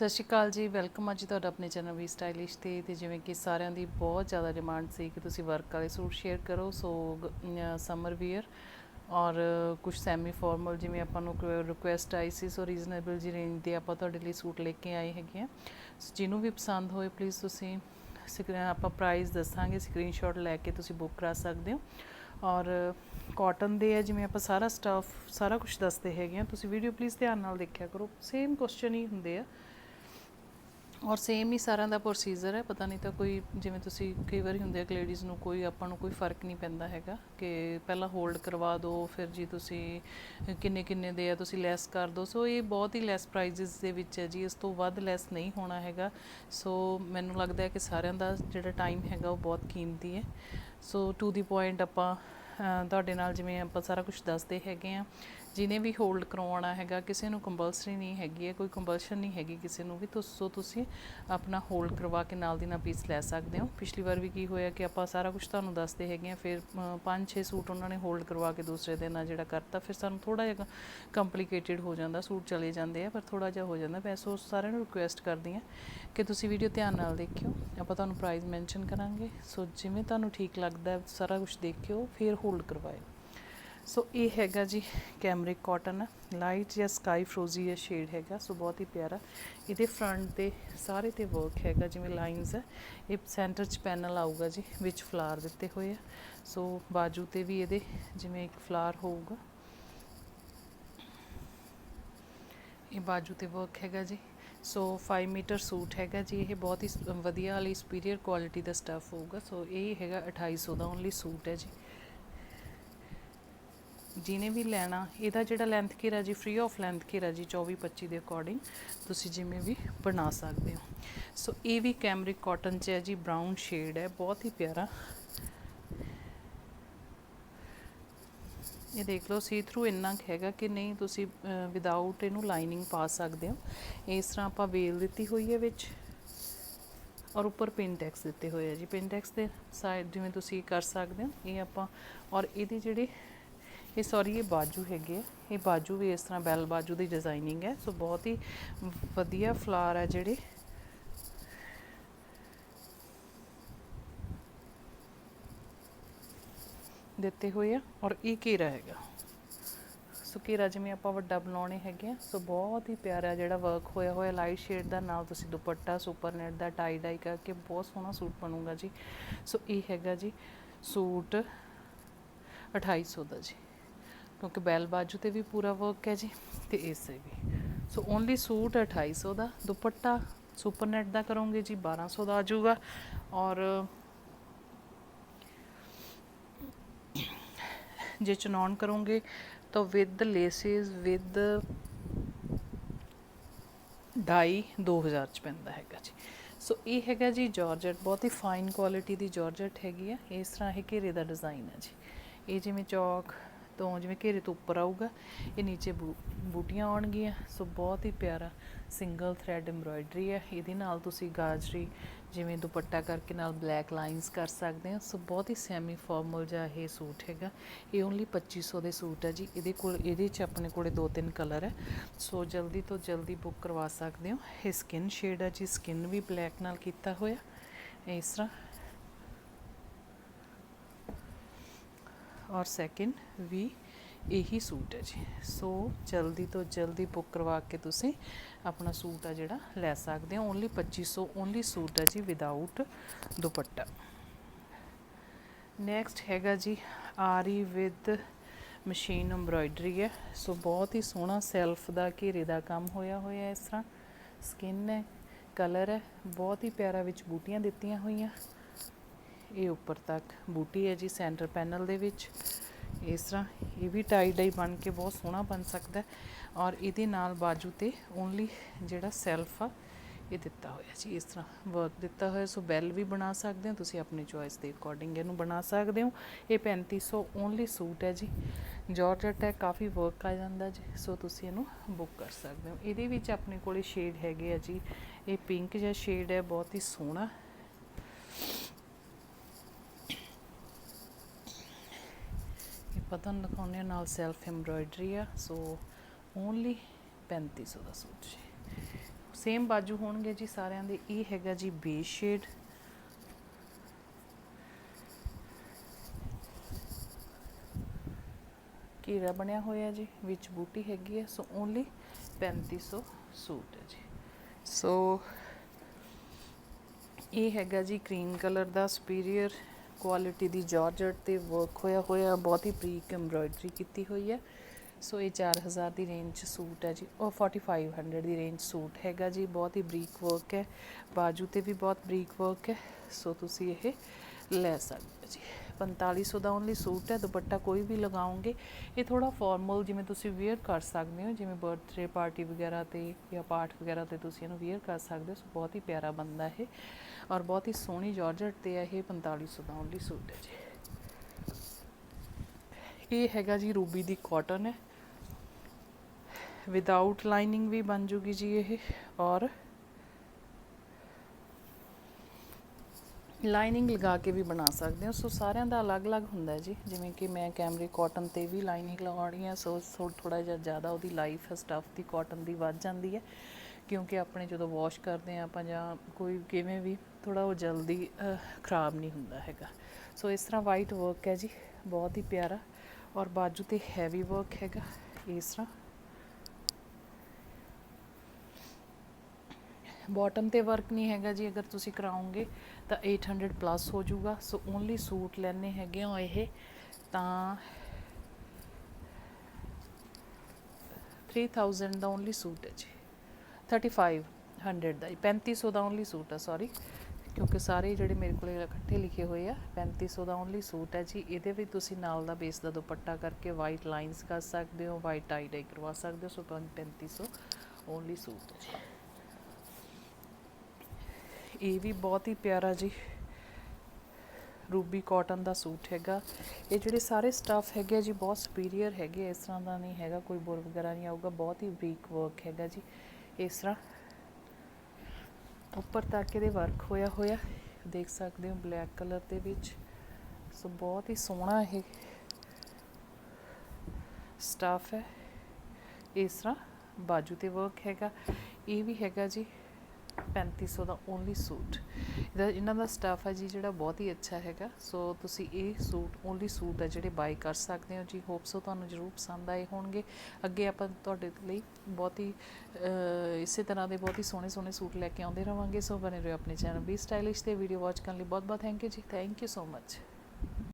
ਸਤਿ ਸ਼੍ਰੀ ਅਕਾਲ ਜੀ ਵੈਲਕਮ ਆ ਜੀ ਤੁਹਾਡਾ ਆਪਣੇ ਚੈਨਲ ਵੀ ਸਟਾਈਲਿਸ਼ ਤੇ ਤੇ ਜਿਵੇਂ ਕਿ ਸਾਰਿਆਂ ਦੀ ਬਹੁਤ ਜ਼ਿਆਦਾ ਡਿਮਾਂਡ ਸੀ ਕਿ ਤੁਸੀਂ ਵਰਕ ਵਾਲੇ ਸੂਟ ਸ਼ੇਅਰ ਕਰੋ ਸੋ ਸਮਰ ਵੀਅਰ ਔਰ ਕੁਝ ਸੈਮੀ ਫਾਰਮਲ ਜਿਵੇਂ ਆਪਾਂ ਨੂੰ ਰਿਕੁਐਸਟ ਆਈ ਸੀ ਸੋ ਰੀਜ਼ਨੇਬਲ ਜੀ ਰੇਂਜ ਦੇ ਆਪਾਂ ਤੁਹਾਡੇ ਲਈ ਸੂਟ ਲੈ ਕੇ ਆਏ ਹੈਗੇ ਆ। ਸੋ ਜਿਹਨੂੰ ਵੀ ਪਸੰਦ ਹੋਏ ਪਲੀਜ਼ ਤੁਸੀਂ ਸਕਰੀ- ਆਪਾਂ ਪ੍ਰਾਈਸ ਦੱਸਾਂਗੇ ਸਕਰੀਨਸ਼ਾਟ ਲੈ ਕੇ ਤੁਸੀਂ ਬੁੱਕ ਕਰਾ ਸਕਦੇ ਹੋ। ਔਰ ਕਾਟਨ ਦੇ ਆ, ਜਿਵੇਂ ਆਪਾਂ ਸਾਰਾ ਸਟਾਫ ਸਾਰਾ ਕੁਝ ਦੱਸਦੇ ਹੈਗੇ ਆ। ਤੁਸੀਂ ਵੀਡੀਓ ਪਲੀਜ਼ ਧਿਆਨ ਨਾਲ ਦੇਖਿਆ ਕਰੋ ਸੇਮ ਕੁਐਸਚਨ ਹੀ ਹੁੰਦੇ ਆ। ਔਰ ਸੇਮ ਹੀ ਸਾਰਿਆਂ ਦਾ ਪ੍ਰੋਸੀਜਰ ਹੈ, ਪਤਾ ਨਹੀਂ ਤਾਂ ਕੋਈ ਜਿਵੇਂ ਤੁਸੀਂ ਕਈ ਵਾਰੀ ਹੁੰਦੇ ਆ ਕਿ ਲੇਡੀਜ਼ ਨੂੰ ਕੋਈ ਆਪਾਂ ਨੂੰ ਕੋਈ ਫ਼ਰਕ ਨਹੀਂ ਪੈਂਦਾ ਹੈਗਾ ਕਿ ਪਹਿਲਾਂ ਹੋਲਡ ਕਰਵਾ ਦਿਓ ਫਿਰ ਜੀ ਤੁਸੀਂ ਕਿੰਨੇ ਕਿੰਨੇ ਦੇ ਆ, ਤੁਸੀਂ ਲੈਸ ਕਰ ਦਿਓ ਸੋ ਇਹ ਬਹੁਤ ਹੀ ਲੈਸ ਪ੍ਰਾਈजेस ਦੇ ਵਿੱਚ ਹੈ ਜੀ, ਇਸ ਤੋਂ ਵੱਧ ਲੈਸ ਨਹੀਂ ਹੋਣਾ ਹੈਗਾ। ਸੋ ਮੈਨੂੰ ਲੱਗਦਾ ਹੈ ਕਿ ਸਾਰਿਆਂ ਦਾ ਜਿਹੜਾ ਟਾਈਮ ਹੈਗਾ ਉਹ ਬਹੁਤ ਕੀਮਤੀ ਹੈ। ਸੋ ਟੂ ਦੀ ਪੁਆਇੰਟ ਆਪਾਂ ਤੁਹਾਡੇ ਨਾਲ ਜਿਵੇਂ ਆਪਾਂ ਸਾਰਾ ਕੁਝ ਦੱਸਦੇ ਹੈਗੇ ਆ ਜਿਹਨੇ ਵੀ ਹੋਲਡ ਕਰਵਾਉਣਾ ਹੈਗਾ, ਕਿਸੇ ਨੂੰ ਕੰਪਲਸਰੀ ਨਹੀਂ ਹੈਗੀ ਹੈ, ਕੋਈ ਕੰਪਲਸ਼ਨ ਨਹੀਂ ਹੈਗੀ ਕਿਸੇ ਨੂੰ ਵੀ ਤੋ ਸੋ ਤੁਸੀਂ ਆਪਣਾ ਹੋਲਡ ਕਰਵਾ ਕੇ ਨਾਲ ਦੀ ਨਾਲ ਪੀਸ ਲੈ ਸਕਦੇ ਹੋ। ਪਿਛਲੀ ਵਾਰ ਵੀ ਕੀ ਹੋਇਆ ਕਿ ਆਪਾਂ ਸਾਰਾ ਕੁਝ ਤੁਹਾਨੂੰ ਦੱਸਦੇ ਹੈਗੇ ਆ ਫਿਰ 5-6 ਸੂਟ ਉਹਨਾਂ ਨੇ ਹੋਲਡ ਕਰਵਾ ਕੇ ਦੂਸਰੇ ਦਿਨ ਆ ਜਿਹੜਾ ਕਰਤਾ, ਫਿਰ ਸਾਨੂੰ ਥੋੜਾ ਜਿਹਾ ਕੰਪਲਿਕੇਟਿਡ ਹੋ ਜਾਂਦਾ, ਸੂਟ ਚਲੇ ਜਾਂਦੇ ਆ, ਪਰ ਥੋੜਾ ਜਿਹਾ ਹੋ ਜਾਂਦਾ। ਮੈਂ ਸੋ ਸਾਰਿਆਂ ਨੂੰ ਰਿਕੁਐਸਟ ਕਰਦੀ ਆ ਕਿ ਤੁਸੀਂ ਵੀਡੀਓ ਧਿਆਨ ਨਾਲ ਦੇਖਿਓ। ਆਪਾਂ ਤੁਹਾਨੂੰ ਪ੍ਰਾਈਸ ਮੈਂਸ਼ਨ ਕਰਾਂਗੇ। ਸੋ ਜਿਵੇਂ ਤੁਹਾਨੂੰ ਠੀਕ ਲੱਗਦਾ ਸਾਰਾ ਕੁਝ ਦੇਖਿਓ, ਫਿਰ ਹੋਲਡ ਕਰਵਾਇਓ। ਸੋ ਇਹ ਹੈਗਾ ਜੀ ਕੈਮਰਿਕ ਕਾਟਨ ਲਾਈਟ ਜਾਂ ਸਕਾਈ ਫਰੋਜ਼ੀ ਜਿਹਾ ਸ਼ੇਡ ਹੈਗਾ ਸੋ ਬਹੁਤ ਹੀ ਪਿਆਰਾ। ਇਹਦੇ ਫਰੰਟ ਤੇ ਸਾਰੇ ਤੇ ਵਰਕ ਹੈਗਾ, ਜਿਵੇਂ ਲਾਈਨਸ ਹੈ, ਇਹ ਸੈਂਟਰ 'ਚ ਪੈਨਲ ਆਊਗਾ ਜੀ, ਵਿੱਚ ਫਲਾਰ ਦਿੱਤੇ ਹੋਏ ਆ। ਸੋ ਬਾਜੂ ਤੇ ਵੀ ਇਹਦੇ ਜਿਵੇਂ ਇੱਕ ਫਲਾਰ ਹੋਊਗਾ। ਇਹ ਬਾਜੂ ਤੇ ਵਰਕ ਹੈਗਾ ਜੀ। ਸੋ 5 ਮੀਟਰ ਸੂਟ ਹੈਗਾ ਜੀ, ਇਹ ਬਹੁਤ ਹੀ ਸ- ਵਧੀਆ ਵਾਲੀ ਸੁਪੀਰੀਅਰ ਕੁਆਲਿਟੀ ਦਾ ਸਟੱਫ ਹੋਊਗਾ। ਸੋ ਇਹ ਹੈਗਾ 2800 ਦਾ ਓਨਲੀ ਸੂਟ ਹੈ ਜੀ। ਜਿਹਨੇ ਵੀ ਲੈਣਾ, ਇਹਦਾ ਜਿਹੜਾ ਲੈਂਥ ਘੇਰਾ ਜੀ ਫ੍ਰੀ ਆਫ ਲੈਂਥ ਘੇਰਾ ਜੀ 24 25 ਦੇ ਅਕੋਰਡਿੰਗ ਤੁਸੀਂ ਜਿਵੇਂ ਵੀ ਬਣਾ ਸਕਦੇ ਹੋ। ਸੋ ਇਹ ਵੀ ਕੈਮਰਿਕ ਕਾਟਨ ਚ ਹੈ ਜੀ ਬ੍ਰਾਊਨ ਸ਼ੇਡ ਹੈ, ਬਹੁਤ ਹੀ ਪਿਆਰਾ। ਇਹ ਦੇਖ ਲਓ ਸੀ ਥਰੂ ਇੰਨਾ ਕੁ ਹੈਗਾ ਕਿ ਨਹੀਂ ਤੁਸੀਂ ਵਿਦਆਊਟ ਇਹਨੂੰ ਲਾਈਨਿੰਗ ਪਾ ਸਕਦੇ ਹੋ। ਇਸ ਤਰ੍ਹਾਂ ਆਪਾਂ ਵੇਲ ਦਿੱਤੀ ਹੋਈ ਹੈ ਵਿੱਚ ਔਰ ਉੱਪਰ ਪਿਨ ਦਿੱਤੇ ਹੋਏ ਆ ਜੀ। ਪਿੰਟੈਕਸ ਦੇ ਸਾਈਡ ਜਿਵੇਂ ਤੁਸੀਂ ਕਰ ਸਕਦੇ ਹੋ, ਇਹ ਆਪਾਂ ਔਰ ਇਹਦੀ ਜਿਹੜੀ ਇਹ ਸੌਰੀ ਇਹ ਬਾਜੂ ਹੈਗੇ ਆ। ਇਹ ਬਾਜੂ ਵੀ ਇਸ ਤਰ੍ਹਾਂ ਬੈਲ ਬਾਜੂ ਦੀ ਡਿਜ਼ਾਈਨਿੰਗ ਹੈ। ਸੋ ਬਹੁਤ ਹੀ ਵਧੀਆ ਫਲਾਰ ਹੈ ਜਿਹੜੇ। ਦਿੱਤੇ ਹੋਏ ਆ ਔਰ ਇਹ ਘੇਰਾ ਹੈਗਾ। ਸੋ ਘੇਰਾ ਜਿਵੇਂ ਆਪਾਂ ਵੱਡਾ ਬਣਾਉਣੇ ਹੈਗੇ ਆ। ਸੋ ਬਹੁਤ ਹੀ ਪਿਆਰਾ ਜਿਹੜਾ ਵਰਕ ਹੋਇਆ ਹੋਇਆ। ਲਾਈਟ ਸ਼ੇਡ ਦਾ ਨਾਲ ਤੁਸੀਂ ਦੁਪੱਟਾ ਸੁਪਰ ਨੈਟ ਦਾ ਟਾਈ ਡਾਈ ਕਰਕੇ ਬਹੁਤ ਸੋਹਣਾ ਸੂਟ ਬਣੂਗਾ ਜੀ। ਸੋ ਇਹ ਹੈਗਾ ਜੀ ਸੂਟ 2800 ਦਾ ਜੀ। ਕਿਉਂਕਿ ਬੈਲ ਬਾਜੂ ਤੇ ਵੀ ਪੂਰਾ ਵਰਕ ਹੈ ਜੀ ਤੇ ਇਸੇ ਵੀ। ਸੋ ਓਨਲੀ ਸੂਟ 2800 ਦਾ, ਦੁਪੱਟਾ ਸੁਪਰ ਨੈਟ ਦਾ ਕਰੋਗੇ ਜੀ 1200 ਦਾ ਆ ਜਾਊਗਾ। ਔਰ ਜੇ ਚਨੌਨ ਕਰੋਗੇ ਤਾਂ ਵਿਦ ਲੇਸਿਸ ਵਿਦ ਢਾਈ 2000 ਚ ਪੈਂਦਾ ਹੈਗਾ ਜੀ। ਸੋ ਇਹ ਹੈਗਾ ਜੀ ਜਾਰਜਟ ਬਹੁਤ ਹੀ ਫਾਈਨ ਕੁਆਲਿਟੀ ਦੀ ਜਾਰਜਟ ਹੈਗੀ ਆ। ਇਸ ਤਰ੍ਹਾਂ ਇਹ ਘੇਰੇ ਦਾ ਡਿਜ਼ਾਈਨ ਹੈ ਜੀ। ਇਹ ਜਿਵੇਂ ਚੌਕ ਤੋਂ ਜਿਵੇਂ ਘੇਰੇ ਤੋਂ ਉੱਪਰ ਆਊਗਾ, ਇਹ ਨੀਚੇ ਬੂ- ਬੂਟੀਆਂ ਆਉਣਗੀਆਂ, ਸੋ ਬਹੁਤ ਹੀ ਪਿਆਰਾ ਸਿੰਗਲ ਥ੍ਰੈਡ ਐਮਬ੍ਰਾਇਡਰੀ ਹੈ। ਇਹਦੇ ਨਾਲ ਤੁਸੀਂ ਗਾਜਰੀ ਜਿਵੇਂ ਦੁਪੱਟਾ ਕਰਕੇ ਨਾਲ ਬਲੈਕ ਲਾਈਨਸ ਕਰ ਸਕਦੇ ਹੋ। ਸੋ ਬਹੁਤ ਹੀ ਸੈਮੀ ਫਾਰਮਲ ਜਿਹਾ ਇਹ ਸੂਟ ਹੈਗਾ। ਇਹ ਓਨਲੀ 2500 ਦੇ ਸੂਟ ਹੈ ਜੀ। ਇਹਦੇ ਕੋਲ, ਇਹਦੇ 'ਚ ਆਪਣੇ ਕੋਲੇ ਦੋ ਤਿੰਨ ਕਲਰ ਹੈ। ਸੋ ਜਲਦੀ ਤੋਂ ਜਲਦੀ ਬੁੱਕ ਕਰਵਾ ਸਕਦੇ ਹੋ। ਇਹ ਸਕਿਨ ਸ਼ੇਡ ਹੈ ਜੀ। ਸਕਿਨ ਵੀ ਬਲੈਕ ਨਾਲ ਕੀਤਾ ਹੋਇਆ। ਇਸ ਤਰ੍ਹਾਂ ਔਰ ਸੈਕਿੰਡ ਵੀ ਇਹੀ ਸੂਟ ਹੈ ਜੀ। ਸੋ ਜਲਦੀ ਤੋਂ ਜਲਦੀ ਬੁੱਕ ਕਰਵਾ ਕੇ ਤੁਸੀਂ ਆਪਣਾ ਸੂਟ ਆ ਜਿਹੜਾ ਲੈ ਸਕਦੇ ਹੋ। ਓਨਲੀ 2500 ਓਨਲੀ ਸੂਟ ਹੈ ਜੀ ਵਿਦਆਊਟ ਦੁਪੱਟਾ। ਨੈਕਸਟ ਹੈਗਾ ਜੀ ਆਰੀ ਵਿਦ ਮਸ਼ੀਨ ਐਮਬ੍ਰਾਇਡਰੀ ਹੈ। ਸੋ ਬਹੁਤ ਹੀ ਸੋਹਣਾ ਸੈਲਫ ਦਾ ਘੇਰੇ ਦਾ ਕੰਮ ਹੋਇਆ ਹੋਇਆ ਇਸ ਤਰ੍ਹਾਂ। ਸਕਿਨ ਹੈ ਕਲਰ ਹੈ, ਬਹੁਤ ਹੀ ਪਿਆਰਾ ਵਿੱਚ ਬੂਟੀਆਂ ਦਿੱਤੀਆਂ ਹੋਈਆਂ। ਇਹ ਉੱਪਰ ਤੱਕ ਬੂਟੀ ਹੈ ਜੀ ਸੈਂਟਰ ਪੈਨਲ ਦੇ ਵਿੱਚ। ਇਸ ਤਰ੍ਹਾਂ ਇਹ ਵੀ ਟਾਈ ਡਾਈ ਬਣ ਕੇ ਬਹੁਤ ਸੋਹਣਾ ਬਣ ਸਕਦਾ ਔਰ ਇਹਦੇ ਨਾਲ ਬਾਜੂ ਤੇ ਓਨਲੀ ਜਿਹੜਾ ਸੈਲਫ ਆ, ਇਹ ਦਿੱਤਾ ਹੋਇਆ ਜੀ। ਇਸ ਤਰ੍ਹਾਂ ਵਰਕ ਦਿੱਤਾ ਹੋਇਆ, ਸੋ ਬੈਲ ਵੀ ਬਣਾ ਸਕਦੇ ਹੋ, ਤੁਸੀਂ ਆਪਣੀ ਚੋਇਸ ਦੇ ਅਕੋਰਡਿੰਗ ਇਹਨੂੰ ਬਣਾ ਸਕਦੇ ਹੋ। ਇਹ 3500 ਓਨਲੀ ਸੂਟ ਹੈ ਜੀ। ਜਾਰਜਟ ਹੈ ਕਾਫੀ ਵਰਕ ਆ ਜਾਂਦਾ ਜੀ, ਸੋ ਤੁਸੀਂ ਇਹਨੂੰ ਬੁੱਕ ਕਰ ਸਕਦੇ ਹੋ। ਇਹਦੇ ਵਿੱਚ ਆਪਣੇ ਕੋਲੇ ਸ਼ੇਡ ਹੈਗੇ ਆ ਜੀ। ਇਹ ਪਿੰਕ ਜਿਹਾ ਸ਼ੇਡ ਹੈ, ਬਹੁਤ ਹੀ ਸੋਹਣਾ। ਇਹ ਬਟਨ ਦਿਖਾਉਂਦੇ ਹਾਂ ਨਾਲ ਸੈਲਫ ਐਮਬ੍ਰਾਇਡਰੀ ਆ ਸੋ ਓਨਲੀ 3500 ਦਾ ਸੂਟ ਜੀ। ਸੇਮ ਬਾਜੂ ਹੋਣਗੇ ਜੀ ਸਾਰਿਆਂ ਦੇ, ਇਹ ਹੈਗਾ ਜੀ ਬੇਸ ਸ਼ੇਡ ਘੇਰਾ ਬਣਿਆ ਹੋਇਆ ਜੀ, ਵਿੱਚ ਬੂਟੀ ਹੈਗੀ ਹੈ ਸੋ ਓਨਲੀ 3500 ਸੂਟ ਹੈ ਜੀ। ਸੋ ਇਹ ਹੈਗਾ ਜੀ ਕਰੀਮ ਕਲਰ ਦਾ ਸੁਪੀਰੀਅਰ ਕੁਆਲਿਟੀ ਦੀ ਜਾਰਜਟ ਤੇ ਵਰਕ ਹੋਇਆ ਹੋਇਆ, ਬਹੁਤ ਹੀ ਬਰੀਕ ਐਮਬ੍ਰਾਇਡਰੀ ਕੀਤੀ ਹੋਈ ਹੈ। ਸੋ ਇਹ 4000 ਦੀ ਰੇਂਜ 'ਚ ਸੂਟ ਹੈ ਜੀ। ਉਹ 4500 ਦੀ ਰੇਂਜ ਸੂਟ ਹੈਗਾ ਜੀ। ਬਹੁਤ ਹੀ ਬਰੀਕ ਵਰਕ ਹੈ। ਬਾਜੂ ਤੇ ਵੀ ਬਹੁਤ ਬਰੀਕ ਵਰਕ ਹੈ। ਸੋ ਤੁਸੀਂ ਇਹ ਲੈ ਸਕਦੇ ਹੋ ਜੀ। 4500 ਦਾ ਓਨਲੀ ਸੂਟ ਹੈ, ਦੁਪੱਟਾ ਕੋਈ ਵੀ ਲਗਾਓਗੇ, ਇਹ ਥੋੜਾ ਫਾਰਮਲ ਜਿਵੇਂ ਤੁਸੀਂ ਵੇਅਰ ਕਰ ਸਕਦੇ ਹੋ, ਜਿਵੇਂ ਬਰਥਡੇ ਪਾਰਟੀ ਵਗੈਰਾ ਤੇ ਜਾਂ ਪਾਠ ਵਗੈਰਾ ਤੇ ਤੁਸੀਂ ਇਹਨੂੰ ਵੇਅਰ ਕਰ ਸਕਦੇ ਹੋ, ਸੋ ਬਹੁਤ ਹੀ ਪਿਆਰਾ ਬੰਦਾ ਇਹ ਔਰ ਬਹੁਤ ਹੀ ਸੋਹਣੀ ਜਾਰਜਟ ਤੇ ਹੈ ਇਹ 4500 ਦਾ ਓਨਲੀ ਸੂਟ ਹੈ ਜੀ। ਇਹ ਹੈਗਾ ਜੀ ਰੂਬੀ ਦੀ ਕਾਟਨ ਹੈ। ਵਿਦਆਊਟ ਲਾਈਨਿੰਗ ਵੀ ਬਣ ਜੂਗੀ ਜੀ ਇਹ ਔਰ ਲਾਈਨਿੰਗ ਲਗਾ ਕੇ ਵੀ ਬਣਾ ਸਕਦੇ ਹੋ। ਸੋ ਸਾਰਿਆਂ ਦਾ ਅਲੱਗ-ਅਲੱਗ ਹੁੰਦਾ ਜੀ। ਜਿਵੇਂ ਕਿ ਮੈਂ ਕੈਮਰੇ ਕਾਟਨ ਤੇ ਵੀ ਲਾਈਨਿੰਗ ਲਗਾਉਣੀ ਹੈ। ਸੋ ਥੋੜਾ ਜਿਹਾ ਜ਼ਿਆਦਾ ਉਹਦੀ ਲਾਈਫ ਹੈ, ਸਟਫ ਦੀ ਕਾਟਨ ਦੀ ਵੱਧ ਜਾਂਦੀ ਹੈ। ਕਿਉਂਕਿ ਆਪਣੇ ਜਦੋਂ ਵਾਸ਼ ਕਰਦੇ ਆ ਆਪਾਂ ਜਾਂ ਕੋਈ ਕਿਵੇਂ ਵੀ ਥੋੜਾ ਉਹ ਜਲਦੀ ਖਰਾਬ ਨਹੀਂ ਹੁੰਦਾ ਹੈਗਾ। ਸੋ ਇਸ ਤਰ੍ਹਾਂ ਵਾਈਟ ਵਰਕ ਹੈ ਜੀ। ਬਹੁਤ ਹੀ ਪਿਆਰਾ ਔਰ ਬਾਜੂ ਤੇ ਹੈਵੀ ਵਰਕ ਹੈਗਾ। ਇਸ ਤਰ੍ਹਾਂ ਬਾਟਮ ਤੇ ਵਰਕ ਨਹੀਂ ਹੈਗਾ ਜੀ, ਅਗਰ ਤੁਸੀਂ ਕਰਾਉਂਗੇ ਤਾਂ 800 ਪਲੱਸ ਹੋ ਜਾਊਗਾ। ਸੋ ਓਨਲੀ ਸੂਟ ਲੈਣੇ ਹੈਗੇ ਆ ਇਹ। ਤਾਂ 3000 ਦਾ ਓਨਲੀ ਸੂਟ ਹੈ ਜੀ। 3500 ਦਾ ਹੀ 3500 ਦਾ ਓਨਲੀ ਸੂਟ ਹੈ ਸੌਰੀ ਕਿਉਂਕਿ ਸਾਰੇ ਜਿਹੜੇ ਮੇਰੇ ਕੋਲੇ ਇਕੱਠੇ ਲਿਖੇ ਹੋਏ ਆ 3500 ਦਾ ਓਨਲੀ ਸੂਟ ਹੈ ਜੀ। ਇਹਦੇ ਵਿੱਚ ਤੁਸੀਂ ਨਾਲ ਦਾ ਬੇਸ ਦਾ ਦੁਪੱਟਾ ਕਰਕੇ ਵਾਈਟ ਲਾਈਨਸ ਕਰ ਸਕਦੇ ਹੋ ਵਾਈਟ ਟਾਈ ਡਾਈ ਕਰਵਾ ਸਕਦੇ ਹੋ। ਸੋ 3500 ਓਨਲੀ ਸੂਟ ਹੈ ਜੀ ਇਹ ਵੀ ਬਹੁਤ ਹੀ ਪਿਆਰਾ ਜੀ ਰੂਬੀ ਕਾਟਨ ਦਾ ਸੂਟ ਹੈਗਾ। ਇਹ ਜਿਹੜੇ ਸਾਰੇ ਸਟਾਫ ਹੈਗੇ ਆ ਜੀ, ਬਹੁਤ ਸੁਪੀਰੀਅਰ ਹੈਗੇ ਇਸ ਤਰ੍ਹਾਂ ਦਾ ਨਹੀਂ ਹੈਗਾ, ਕੋਈ ਬੁਰ ਵਗੈਰਾ ਨਹੀਂ ਆਊਗਾ, ਬਹੁਤ ਹੀ ਬਰੀਕ ਵਰਕ ਹੈਗਾ ਜੀ, ਇਸ ਤਰ੍ਹਾਂ। ਉੱਪਰ ਤੱਕ ਇਹਦੇ ਵਰਕ ਹੋਇਆ ਹੋਇਆ, ਦੇਖ ਸਕਦੇ ਹੋ ਬਲੈਕ ਕਲਰ ਦੇ ਵਿੱਚ। ਸੋ ਬਹੁਤ ਹੀ ਸੋਹਣਾ ਇਹ ਸਟਾਫ ਹੈ। ਇਸ ਤਰ੍ਹਾਂ ਬਾਜੂ ਤੇ ਵਰਕ ਹੈਗਾ, ਇਹ ਵੀ ਹੈਗਾ ਜੀ। 3500 ਦਾ ਓਨਲੀ ਸੂਟ। ਇਹਦਾ, ਇਹਨਾਂ ਦਾ ਸਟਾਫ ਹੈ ਜੀ ਜਿਹੜਾ ਬਹੁਤ ਹੀ ਅੱਛਾ ਹੈਗਾ। ਸੋ ਤੁਸੀਂ ਇਹ ਸੂਟ ਓਨਲੀ ਸੂਟ ਹੈ ਜਿਹੜੇ ਬਾਈ ਕਰ ਸਕਦੇ ਹੋ ਜੀ। ਹੋਪ ਸੋ ਤੁਹਾਨੂੰ ਜ਼ਰੂਰ ਪਸੰਦ ਆਏ ਹੋਣਗੇ। ਅੱਗੇ ਆਪਾਂ ਤੁਹਾਡੇ ਲਈ ਬਹੁਤ ਹੀ ਇਸੇ ਤਰ੍ਹਾਂ ਦੇ ਬਹੁਤ ਹੀ ਸੋਹਣੇ ਸੋਹਣੇ ਸੂਟ ਲੈ ਕੇ ਆਉਂਦੇ ਰਵਾਂਗੇ। ਸੋ ਬਨੇ ਰਹੋ ਆਪਣੇ ਚੈਨਲ ਵੀ ਸਟਾਈਲਿਸ਼ ਤੇ। ਵੀਡੀਓ ਵਾਚ ਕਰਨ ਲਈ ਬਹੁਤ ਬਹੁਤ ਥੈਂਕ ਯੂ ਜੀ। Thank you so much